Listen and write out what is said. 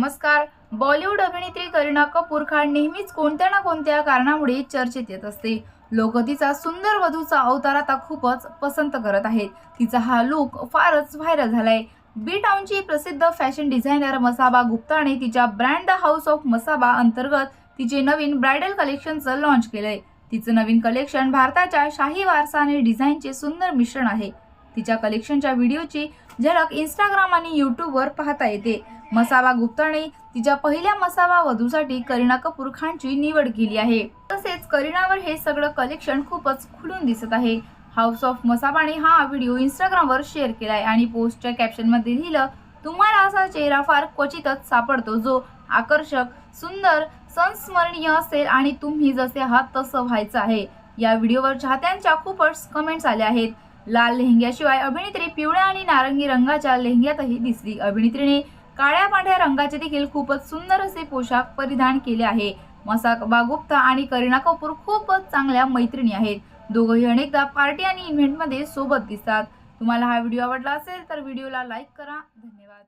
नमस्कार. बॉलिवूड अभिनेत्री करीना कपूर खान नेहमीच कोणत्या ना कोणत्या कारणामुळे चर्चेत येत असते. लोक तिचा सुंदर वधूचा अवतार आता खूपच पसंत करत आहेत. तिचा हा लुक फारच व्हायरल झालाय. बी टाउनची प्रसिद्ध फॅशन डिझायनर मसाबा गुप्ताने तिच्या ब्रँड हाऊस ऑफ मसाबा अंतर्गत तिचे नवीन ब्रायडल कलेक्शनचं लॉन्च केलंय. तिचं नवीन कलेक्शन भारताच्या शाही वारसा आणि डिझाईनचे सुंदर मिश्रण आहे. तिच्या कलेक्शनच्या व्हिडिओची झलक इंस्टाग्राम आणि यूट्यूबवर पाहता येते. मसाबा गुप्ताने तिच्या पहिल्या मसाबा वधूसाठी करीना कपूर खानची निवड केली आहे. तसेच करीनावर हे सगळं कलेक्शन खूपच खुलून दिसत आहे. हाऊस ऑफ मसाबाने हा व्हिडिओ इंस्टाग्रामवर शेअर केला आहे आणि पोस्टच्या कॅप्शनमध्ये लिहिलं तुम्हाला असा चेहरा फार क्वचितच सापडतो जो आकर्षक सुंदर संस्मरणीय असेल आणि तुम्ही जसे आहात तसं व्हायचं आहे. या व्हिडिओवर चाहत्यांच्या खूपच कमेंट्स आल्या आहेत. लाल लेहंग्याशिवाय अभिनेत्री पिवळ्या आणि नारंगी रंगाच्या लेहंग्यातही दिसली. अभिनेत्रीने काळ्या पांढऱ्या रंगाचे देखील खूपच सुंदर असे पोशाख परिधान केले आहे. मसाबा गुप्ता आणि करीना कपूर खूपच चांगल्या मैत्रिणी आहेत. दोघंही अनेकदा पार्टी आणि इव्हेंटमध्ये सोबत दिसतात. तुम्हाला हा व्हिडिओ आवडला असेल तर व्हिडिओला लाईक करा. धन्यवाद.